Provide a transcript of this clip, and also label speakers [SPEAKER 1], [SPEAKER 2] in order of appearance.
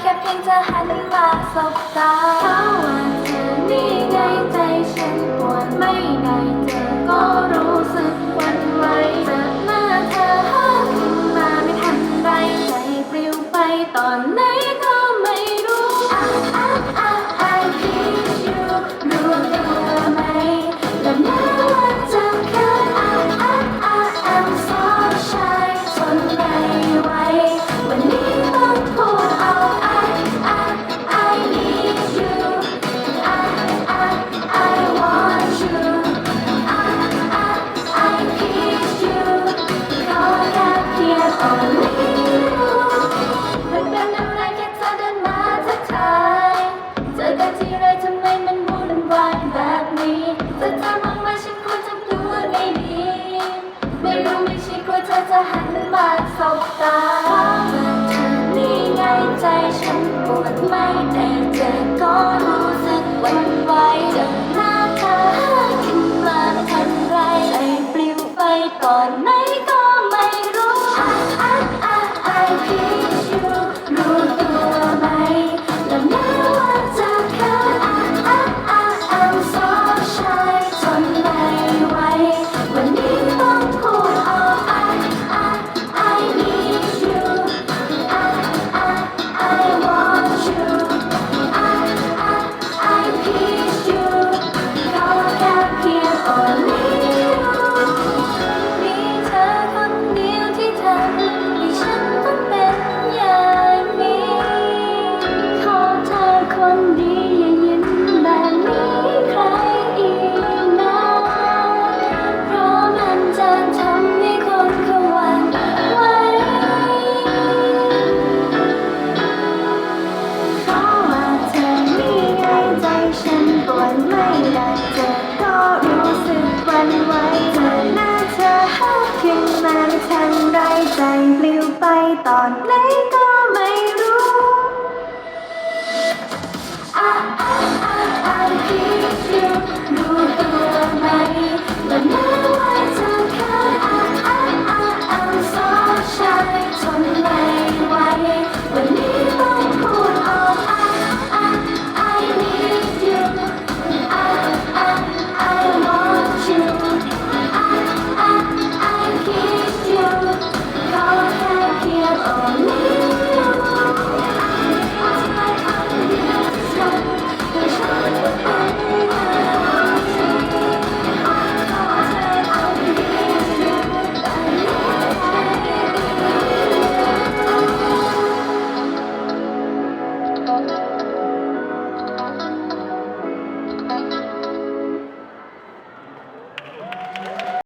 [SPEAKER 1] แค่เพียงเธอหันมาสบตาเพราะว่าเธอนี่ไงใจฉันปวดไม่ได้เธอก็รู้สึกหวันไหวเจอหน้าเธอห้าขึ้นมาไม่ทันไรใจปลิวไปตอนไหน นี้จะทำบ้างไหมฉันควรทำตัวไงดี ไม่รู้ไม่ใช่ควรเธอจะหันมาสบตาเมื่อเธอนี่ไงใจฉันปวดไม่ได้เจอก็รู้สึกหวันไหวเจอหน้าเธอขึ้นมาทันไรใจปลิวไปก่อนหนก็ นั้นฉันได้ใจปลิวไปตอนไหนก็ไม่รู้อะอะอะอะคิดอยู่รู้